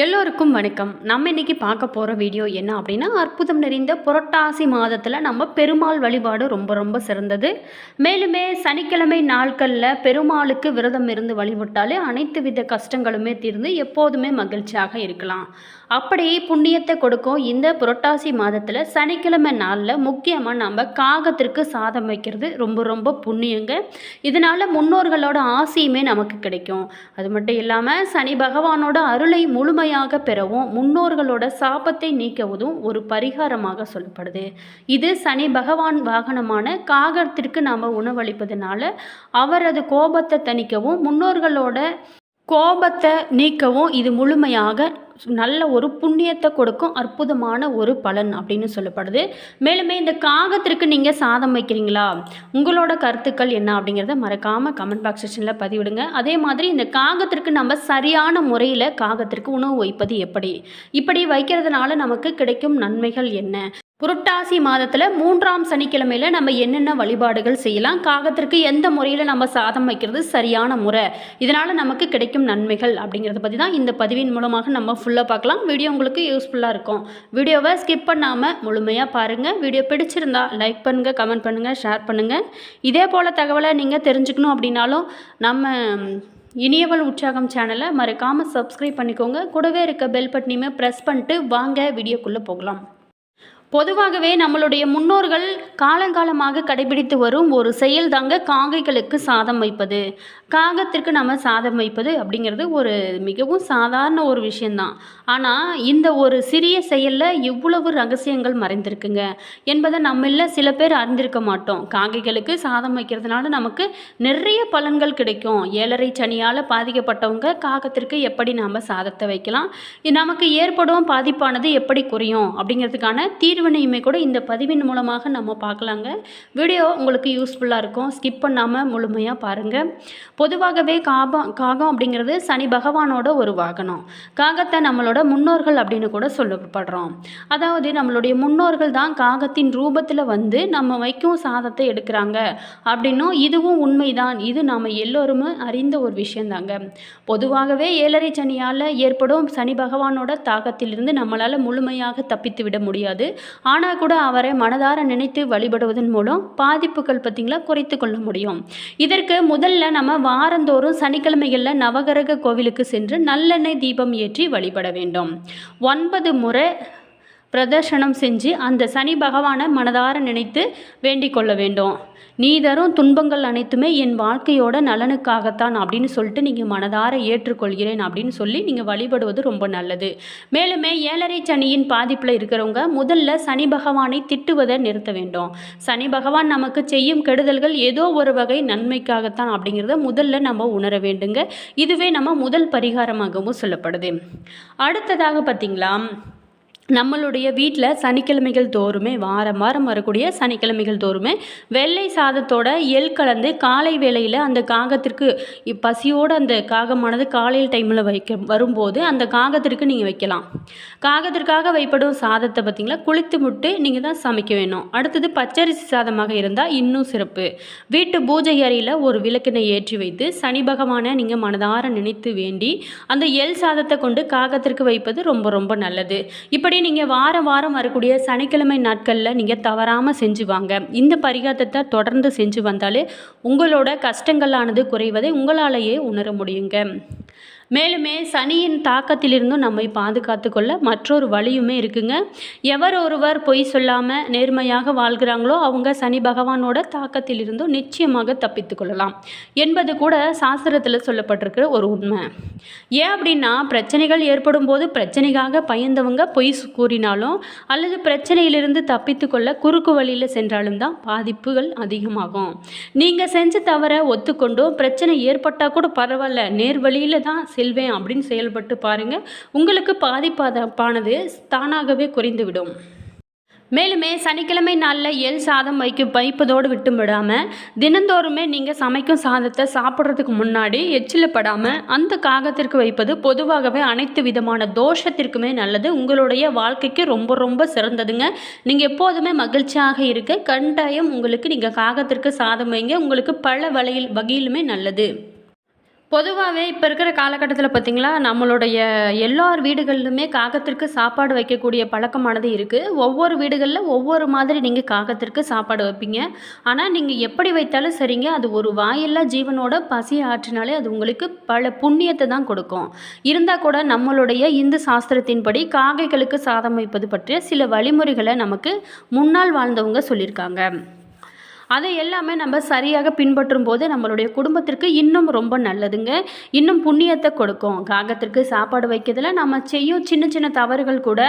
எல்லோருக்கும் வணக்கம். நம்ம இன்னைக்கு பார்க்க போகிற வீடியோ என்ன அப்படின்னா அற்புதம் நிறைந்த புரட்டாசி மாதத்தில் நம்ம பெருமாள் வழிபாடு ரொம்ப ரொம்ப சிறந்தது. மேலுமே சனிக்கிழமை நாட்களில் பெருமாளுக்கு விரதம் இருந்து வழிபட்டாலே அனைத்து வித கஷ்டங்களுமே தீர்ந்து எப்போதுமே மகிழ்ச்சியாக இருக்கலாம். அப்படி புண்ணியத்தை கொடுக்கும் இந்த புரட்டாசி மாதத்தில் சனிக்கிழமை நாளில் முக்கியமாக நம்ம காகத்திற்கு சாதம் வைக்கிறது ரொம்ப ரொம்ப புண்ணியங்க. இதனால் முன்னோர்களோட ஆசையுமே நமக்கு கிடைக்கும். அது மட்டும் இல்லாமல் சனி பகவானோட அருளை முழுமையாக பெறவும் முன்னோர்களோட சாபத்தை நீக்கவும் ஒரு பரிகாரமாக சொல்லப்படுது. இது சனி பகவான் வாகனமான காகத்திற்கு நாம் உணவளிப்பதனால அவரது கோபத்தை தணிக்கவும் முன்னோர்களோட கோபத்தை நீக்கவும் இது முழுமையாக நல்ல ஒரு புண்ணியத்தை கொடுக்கும் அற்புதமான ஒரு பலன் அப்படின்னு சொல்லப்படுது. மேலுமே இந்த காகத்திற்கு நீங்கள் சாதம் வைக்கிறீங்களா? உங்களோட கருத்துக்கள் என்ன அப்படிங்கிறத மறக்காமல் கமெண்ட் பாக்ஸ் செக்ஷனில் பதிவிடுங்க. அதே மாதிரி இந்த காகத்திற்கு நம்ம சரியான முறையில் காகத்திற்கு உணவு வைப்பது எப்படி? இப்படி வைக்கிறதுனால நமக்கு கிடைக்கும் நன்மைகள் என்ன? புரட்டாசி மாதத்தில் மூன்றாம் சனிக்கிழமையில் நம்ம என்னென்ன வழிபாடுகள் செய்யலாம்? காகத்திற்கு எந்த முறையில் நம்ம சாதம் வைக்கிறது சரியான முறை? இதனால் நமக்கு கிடைக்கும் நன்மைகள் அப்படிங்கிறத பற்றி தான் இந்த பதிவின் மூலமாக நம்ம ஃபுல்லாக பார்க்கலாம். வீடியோ உங்களுக்கு யூஸ்ஃபுல்லாக இருக்கும். வீடியோவை ஸ்கிப் பண்ணாமல் முழுமையாக பாருங்கள் வீடியோ பிடிச்சிருந்தா லைக் பண்ணுங்கள் கமெண்ட் பண்ணுங்கள் ஷேர் பண்ணுங்கள் இதே போல் தகவலை நீங்கள் தெரிஞ்சுக்கணும் அப்படின்னாலும் நம்ம இனியவள் உற்சாகம் சேனலை மறக்காமல் சப்ஸ்கிரைப் பண்ணிக்கோங்க. கூடவே இருக்க பெல் பட்டனையுமே ப்ரெஸ் பண்ணிட்டு வாங்க. வீடியோக்குள்ளே போகலாம். பொதுவாகவே நம்மளுடைய முன்னோர்கள் காலங்காலமாக கடைபிடித்து வரும் ஒரு செயல் தாங்க காகைகளுக்கு சாதம் வைப்பது. காகத்திற்கு நம்ம சாதம் வைப்பது அப்படிங்கிறது ஒரு மிகவும் சாதாரண ஒரு விஷயந்தான். ஆனால் இந்த ஒரு சிறிய செயலில் இவ்வளவு ரகசியங்கள் மறைந்திருக்குங்க. என்பதை நம்மள சில பேர் அறிந்திருக்க மாட்டோம். காகைகளுக்கு சாதம் வைக்கிறதுனால நமக்கு நிறைய பலன்கள் கிடைக்கும். ஏழரை சனியால் பாதிக்கப்பட்டவங்க காகத்திற்கு எப்படி நாம் சாதத்தை வைக்கலாம்? இது நமக்கு ஏற்படும் பாதிப்பானது எப்படி குறையும்? அப்படிங்கிறதுக்கான தீர்வினையுமே கூட இந்த பதிவின் மூலமாக நம்ம பார்க்கலாங்க. வீடியோ உங்களுக்கு யூஸ்ஃபுல்லாக இருக்கும். ஸ்கிப் பண்ணாமல் முழுமையாக பாருங்கள் பொதுவாகவே காபம் காகம் அப்படிங்கிறது சனி பகவானோட ஒரு வாகனம். காகத்தை நம்மளோட முன்னோர்கள் அப்படின்னு கூட சொல்லப்படுறோம். அதாவது நம்மளுடைய முன்னோர்கள் தான் காகத்தின் ரூபத்தில் வந்து நம்ம வைக்கும் சாதத்தை எடுக்கிறாங்க. அப்படின்னும் இதுவும் உண்மைதான். இது நாம் எல்லோருமே அறிந்த ஒரு விஷயந்தாங்க. பொதுவாகவே ஏழரை சனியால் ஏற்படும் சனி பகவானோட தாக்கத்திலிருந்து நம்மளால் முழுமையாக தப்பித்து விட முடியாது. ஆனால் கூட அவரை மனதார நினைத்து வழிபடுவதன் மூலம் பாதிப்புகள் பார்த்திங்களா குறைத்து கொள்ள முடியும். இதற்கு முதல்ல நம்ம வாரந்தோறும் சனிக்கிழமைகளில் நவகிரக கோவிலுக்கு சென்று நல்லெண்ணெய் தீபம் ஏற்றி வழிபட வேண்டும். ஒன்பது முறை பிரதர்ஷனம் செஞ்சு அந்த சனி பகவானை மனதார நினைத்து வேண்டிக் கொள்ள வேண்டும். நீ தரும் துன்பங்கள் அனைத்துமே என் வாழ்க்கையோட நலனுக்காகத்தான் அப்படின்னு சொல்லிட்டு நீங்கள் மனதார ஏற்றுக்கொள்கிறேன் அப்படின்னு சொல்லி நீங்கள் வழிபடுவது ரொம்ப நல்லது. மேலுமே ஏழரை சனியின் பாதிப்பில் இருக்கிறவங்க முதல்ல சனி பகவானை திட்டுவதை நிறுத்த வேண்டும். சனி பகவான் நமக்கு செய்யும் கெடுதல்கள் ஏதோ ஒரு வகை நன்மைக்காகத்தான் அப்படிங்கிறத முதல்ல நம்ம உணர வேண்டுங்க. இதுவே நம்ம முதல் பரிகாரமாகவும் சொல்லப்படுது. அடுத்ததாக பார்த்தீங்களா நம்மளுடைய வீட்டில் சனிக்கிழமைகள் தோறுமே வாரம் வாரம் வரக்கூடிய சனிக்கிழமைகள் தோறுமே வெள்ளை சாதத்தோட எள் கலந்து காலை வேளையில் அந்த காகத்திற்கு பசியோடு அந்த காகமானது காலையில் டைமில் வைக்க வரும்போது அந்த காகத்திற்கு நீங்கள் வைக்கலாம். காகத்திற்காக வைப்படும் சாதத்தை பார்த்திங்களா குளித்து முட்டு நீங்கள் தான் சமைக்க வேணும். அடுத்தது பச்சரிசி சாதமாக இருந்தால் இன்னும் சிறப்பு. வீட்டு பூஜை அறையில் ஒரு விளக்கினை ஏற்றி வைத்து சனி பகவானை நீங்கள் மனதார நினைத்து வேண்டி அந்த எள் சாதத்தை கொண்டு காகத்திற்கு வைப்பது ரொம்ப ரொம்ப நல்லது. இப்படி இப்படி நீங்கள் வாரம் வாரம் வரக்கூடிய சனிக்கிழமை நாட்களில் நீங்கள் தவறாமல் செஞ்சு வாங்க. இந்த பரிகாரத்தை தொடர்ந்து செஞ்சு வந்தாலே உங்களோட கஷ்டங்களானது குறைவதை உங்களாலேயே உணர முடியுங்க. மேலுமே சனியின் தாக்கத்திலிருந்தும் நம்மை பாதுகாத்து கொள்ள மற்றொரு வழியுமே இருக்குங்க. எவர் ஒருவர் பொய் சொல்லாமல் நேர்மையாக வாழ்கிறாங்களோ அவங்க சனி பகவானோட தாக்கத்திலிருந்தும் நிச்சயமாக தப்பித்து கொள்ளலாம். என்பது கூட சாஸ்திரத்தில் சொல்லப்பட்டிருக்கிற ஒரு உண்மை. ஏன் அப்படின்னா பிரச்சனைகள் ஏற்படும் போது பிரச்சனைக்காக பயந்தவங்க பொய் கூறினாலும் அல்லது பிரச்சனையிலிருந்து தப்பித்து கொள்ள குறுக்கு வழியில் சென்றாலும் தான் பாதிப்புகள் அதிகமாகும். நீங்கள் செஞ்ச தவற ஒத்துக்கொண்டும் பிரச்சனை ஏற்பட்டால் கூட பரவாயில்ல. நேர் வழியில் தான் செல்வேன் அப்படின்னு செயல்பட்டு பாருங்கள் உங்களுக்கு பாதிப்பானது தானாகவே குறைந்துவிடும். மேலுமே சனிக்கிழமை நாளில் எல் சாதம் வைக்க வைப்பதோடு விட்டு விடாமல் தினந்தோறுமே நீங்கள் சமைக்கும் சாதத்தை சாப்பிட்றதுக்கு முன்னாடி எச்சில் படாமல் அந்த காகத்திற்கு வைப்பது பொதுவாகவே அனைத்து விதமான தோஷத்திற்குமே நல்லது. உங்களுடைய வாழ்க்கைக்கு ரொம்ப ரொம்ப சிறந்ததுங்க. நீங்கள் எப்போதுமே மகிழ்ச்சியாக இருக்க கண்டாயம் உங்களுக்கு நீங்கள் காகத்திற்கு சாதம் வைங்க. உங்களுக்கு பல வகையில் வகையிலுமே நல்லது. பொதுவாகவே இப்போ இருக்கிற காலகட்டத்தில் பார்த்திங்களா நம்மளுடைய எல்லார் வீடுகளிலுமே காகத்திற்கு சாப்பாடு வைக்கக்கூடிய பழக்கமானது இருக்குது ஒவ்வொரு வீடுகளில் ஒவ்வொரு மாதிரி நீங்கள் காகத்திற்கு சாப்பாடு வைப்பீங்க. ஆனால் நீங்கள் எப்படி வைத்தாலும் சரிங்க, அது ஒரு வாயில்லா ஜீவனோட பசி ஆற்றினாலே அது உங்களுக்கு பல புண்ணியத்தை தான் கொடுக்கும். இருந்தால் கூட நம்மளுடைய இந்து சாஸ்திரத்தின்படி காகைகளுக்கு சாதம் வைப்பது பற்றிய சில வழிமுறைகளை நமக்கு முன்னால் வாழ்ந்தவங்க சொல்லியிருக்காங்க. அதை எல்லாமே நம்ம சரியாக பின்பற்றும் போது நம்மளுடைய குடும்பத்திற்கு இன்னும் ரொம்ப நல்லதுங்க. இன்னும் புண்ணியத்தை கொடுக்கும். காகத்திற்கு சாப்பாடு வைக்கிறதுல நம்ம செய்யும் சின்ன சின்ன தவறுகள் கூட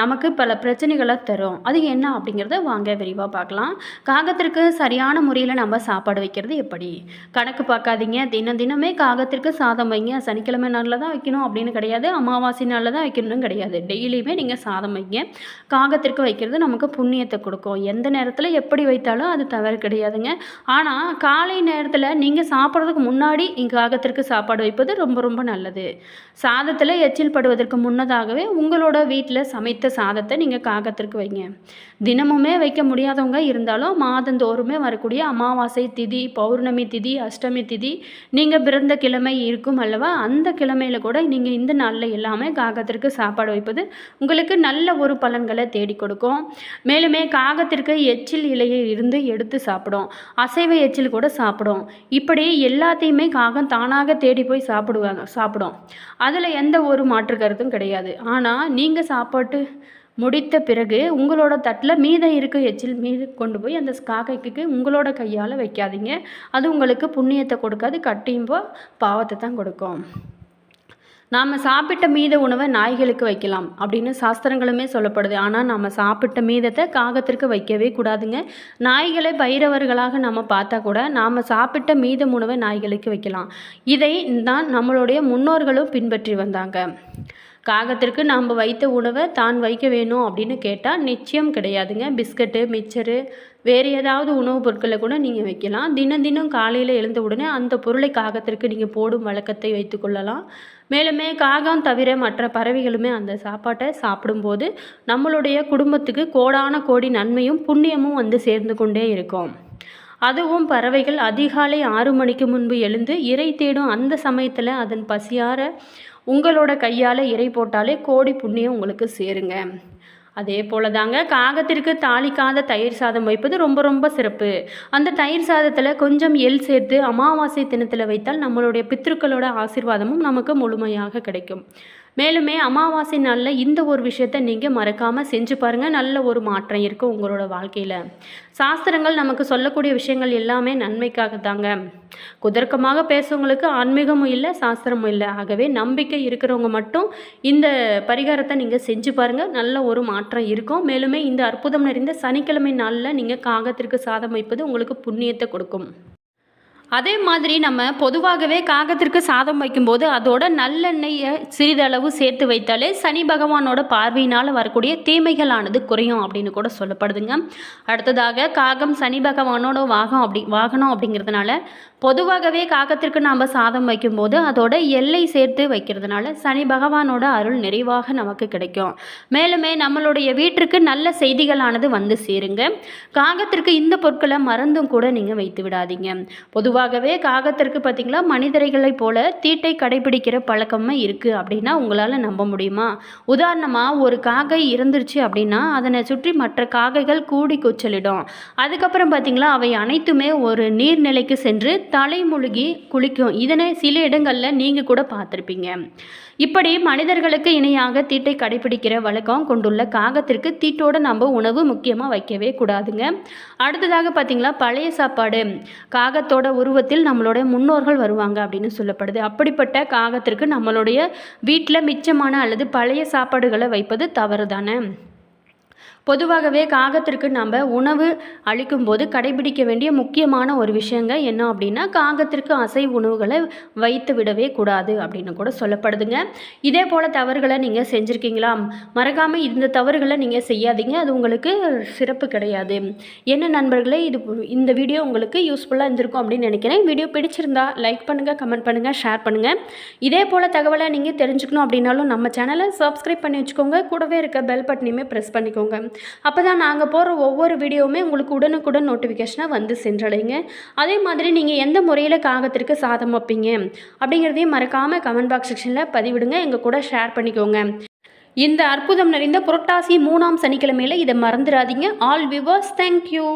நமக்கு பல பிரச்சனைகளை தரும். அது என்ன அப்படிங்கிறத வாங்க விரிவாக பார்க்கலாம். காகத்திற்கு சரியான முறையில் நம்ம சாப்பாடு வைக்கிறது எப்படி? கணக்கு பார்க்காதீங்க. தினம் தினமே காகத்திற்கு சாதம் வைங்க. சனிக்கிழமை நாளில் தான் வைக்கணும் அப்படின்னு கிடையாது. அமாவாசை நாளில் தான் வைக்கணும்னு கிடையாது. டெய்லியுமே நீங்கள் சாதம் வைங்க. காகத்திற்கு வைக்கிறது நமக்கு புண்ணியத்தை கொடுக்கும். எந்த நேரத்தில் எப்படி வைத்தாலும் அது தவறு கிடையாதுங்க. ஆனால் காலை நேரத்தில் நீங்கள் சாப்பிட்றதுக்கு முன்னாடி இங்கே காகத்திற்கு சாப்பாடு வைப்பது ரொம்ப ரொம்ப நல்லது. சாதத்தில் எச்சில் படுவதற்கு முன்னதாகவே உங்களோட வீட்டில் சமைத்த சாதத்தை நீங்கள் காகத்திற்கு வைங்க. தினமுமே வைக்க முடியாதவங்க இருந்தாலும் மாதந்தோறுமே வரக்கூடிய அமாவாசை திதி, பௌர்ணமி திதி, அஷ்டமி திதி, நீங்கள் பிறந்த கிழமை இருக்கும் அல்லவா? அந்த கிழமையில கூட நீங்கள் இந்த நாளில் எல்லாமே காகத்திற்கு சாப்பாடு வைப்பது உங்களுக்கு நல்ல ஒரு பலன்களை தேடிக் கொடுக்கும். மேலுமே காகத்திற்கு எச்சில் இலையை இருந்து எடுத்து சாப்பிடும். அசைவ எச்சில் கூட சாப்பிடும். இப்படி எல்லாத்தையுமே காகம் தானாக தேடி போய் சாப்பிடுவாங்க சாப்பிடும். அதில் எந்த ஒரு மாற்று கருத்தும் கிடையாது. ஆனால் நீங்கள் சாப்பாட்டு முடித்த பிறகு உங்களோட தட்டில் மீதம் இருக்க எச்சில் மீது கொண்டு போய் அந்த காக்கைக்கு உங்களோட கையால் வைக்காதீங்க. அது உங்களுக்கு புண்ணியத்தை கொடுக்காது. கட்டியும்போ பாவத்தை தான் கொடுக்கும். நாம் சாப்பிட்ட மீத உணவை நாய்களுக்கு வைக்கலாம் அப்படின்னு சாஸ்திரங்களுமே சொல்லப்படுது. ஆனால் நாம் சாப்பிட்ட மீதத்தை காகத்திற்கு வைக்கவே கூடாதுங்க. நாய்களை பைரவர்களாக நம்ம பார்த்தா கூட, நாம் சாப்பிட்ட மீதம் உணவை நாய்களுக்கு வைக்கலாம். இதை தான் நம்மளுடைய முன்னோர்களும் பின்பற்றி வந்தாங்க. காகத்திற்கு நாம் வைத்த உணவை தான் வைக்க வேணும் அப்படின்னு கேட்டால் நிச்சயம் கிடையாதுங்க. பிஸ்கட்டு, மிச்சரு வேறு ஏதாவது உணவுப் பொருட்களை கூட நீங்கள் வைக்கலாம். தினம் தினம் காலையில் எழுந்த உடனே அந்த பொருளை காகத்திற்கு நீங்கள் போடும் வழக்கத்தை வைத்துக்கொள்ளலாம் மேலுமே காகம் தவிர மற்ற பறவைகளுமே அந்த சாப்பாட்டை சாப்பிடும்போது, நம்மளுடைய குடும்பத்துக்கு கோடான கோடி நன்மையும், புண்ணியமும் வந்து சேர்ந்து கொண்டே இருக்கும். அதுவும் பறவைகள் அதிகாலை ஆறு மணிக்கு முன்பு எழுந்து இரை தேடும் அந்த சமயத்தில் அதன் பசியார உங்களோட கையால் இரை போட்டாலே கோடி புண்ணியம் உங்களுக்கு சேருங்க. அதே போல தாங்க காகத்திற்கு தாளிக்காத தயிர் சாதம் வைப்பது ரொம்ப ரொம்ப சிறப்பு. அந்த தயிர் சாதத்தில் கொஞ்சம் எள் சேர்த்து அமாவாசை தினத்தில் வைத்தால் நம்மளுடைய பித்திருக்களோட ஆசிர்வாதமும் நமக்கு முழுமையாக கிடைக்கும். மேலுமே அமாவாசை நாளில் இந்த ஒரு விஷயத்த நீங்கள் மறக்காமல் செஞ்சு பாருங்கள் நல்ல ஒரு மாற்றம் இருக்கும் உங்களோட வாழ்க்கையில் சாஸ்திரங்கள் நமக்கு சொல்லக்கூடிய விஷயங்கள் எல்லாமே நன்மைக்காக தாங்க. குதர்க்கமாக பேசுறவங்களுக்கு ஆன்மீகமும் இல்லை சாஸ்திரமும் இல்லை ஆகவே நம்பிக்கை இருக்கிறவங்க மட்டும் இந்த பரிகாரத்தை நீங்கள் செஞ்சு பாருங்கள் நல்ல ஒரு மாற்றம் இருக்கும். மேலுமே இந்த அற்புதம் நிறைந்த சனிக்கிழமை நாளில் நீங்கள் காகத்திற்கு சாதம் வைப்பது உங்களுக்கு புண்ணியத்தை கொடுக்கும். அதே மாதிரி நம்ம பொதுவாகவே காகத்திற்கு சாதம் வைக்கும்போது, அதோட நல்லெண்ணெயை சிறிதளவு சேர்த்து வைத்தாலே சனி பகவானோட பார்வையினால் வரக்கூடிய தீமைகளானது குறையும் அப்படின்னு கூட சொல்லப்படுதுங்க. அடுத்ததாக காகம் சனி பகவானோட வாகம் அப்படி வாகனம் அப்படிங்கிறதுனால, பொதுவாகவே காகத்திற்கு நாம் சாதம் வைக்கும்போது, அதோட எல்லை சேர்த்து வைக்கிறதுனால சனி பகவானோட அருள் நிறைவாக நமக்கு கிடைக்கும். மேலுமே நம்மளுடைய வீட்டிற்கு நல்ல செய்திகளானது வந்து சேருங்க. காகத்திற்கு இந்த பொருட்களை மறந்தும் கூட நீங்கள் வைத்து விடாதீங்க. பொதுவாக பொதுவாகவே காகத்திற்கு பார்த்திங்களா மனிதர்களைப் போல தீட்டை கடைபிடிக்கிற பழக்கமே இருக்குது அப்படின்னா உங்களால் நம்ப முடியுமா? உதாரணமாக ஒரு காகை இருந்துருச்சு அப்படின்னா, அதனை சுற்றி மற்ற காகைகள் கூடி கூச்சலிடும். அதுக்கப்புறம் பார்த்தீங்களா, அவை அனைத்துமே ஒரு நீர்நிலைக்கு சென்று தலை முழுகி குளிக்கும். இதனை சில இடங்களில் நீங்கள் கூட பார்த்துருப்பீங்க இப்படி மனிதர்களுக்கு இணையாக தீட்டை கடைபிடிக்கிற வழக்கம் கொண்டுள்ள காகத்திற்கு தீட்டோட நம்ம உணவு முக்கியமாக வைக்கவே கூடாதுங்க. அடுத்ததாக பார்த்திங்களா பழைய சாப்பாடு காகத்தோட உருவத்தில் நம்மளுடைய முன்னோர்கள் வருவாங்க அப்படின்னு சொல்லப்படுது. அப்படிப்பட்ட காகத்திற்கு நம்மளுடைய வீட்டில் மிச்சமான அல்லது பழைய சாப்பாடுகளை வைப்பது தவறு தானே. பொதுவாகவே காகத்திற்கு நம்ம உணவு அளிக்கும்போது கடைபிடிக்க வேண்டிய முக்கியமான ஒரு விஷயங்க என்ன அப்படின்னா, காகத்திற்கு அசைவ உணவுகளை வைத்து விடவே கூடாது அப்படின்னு கூட சொல்லப்படுதுங்க. இதே போல் தவறுகளை நீங்கள் செஞ்சுருக்கீங்களா மறக்காமல் இந்த தவறுகளை நீங்கள் செய்யாதீங்க. அது உங்களுக்கு சிறப்பு கிடையாது. என்ன நண்பர்களே, இது இந்த வீடியோ உங்களுக்கு யூஸ்ஃபுல்லாக இருந்திருக்கும் அப்படின்னு நினைக்கிறேன். வீடியோ பிடிச்சிருந்தா லைக் பண்ணுங்கள் கமெண்ட் பண்ணுங்கள் ஷேர் பண்ணுங்கள் இதே போல் தகவலை நீங்கள் தெரிஞ்சுக்கணும் அப்படின்னாலும் நம்ம சேனலை சப்ஸ்கிரைப் பண்ணி வச்சுக்கோங்க. கூடவே இருக்க பெல் பட்டனையுமே ப்ரெஸ் பண்ணிக்கோங்க. அப்போ தான் நாங்கள் போடுற ஒவ்வொரு வீடியோவுமே உங்களுக்கு உடனுக்குடன் நோட்டிஃபிகேஷனாக வந்து சென்றடைங்க அதே மாதிரி நீங்கள் எந்த முறையில் காகத்திற்கு சாதம் வைப்பீங்க அப்படிங்கிறதையும் மறக்காமல் கமெண்ட் பாக்ஸ் செக்ஷனில் பதிவிடுங்க. எங்கள் கூட ஷேர் பண்ணிக்கோங்க. இந்த அற்புதம் நிறைந்த புரட்டாசி மூணாம் சனிக்கிழமையில் இதை மறந்துடாதீங்க. All viewers thank you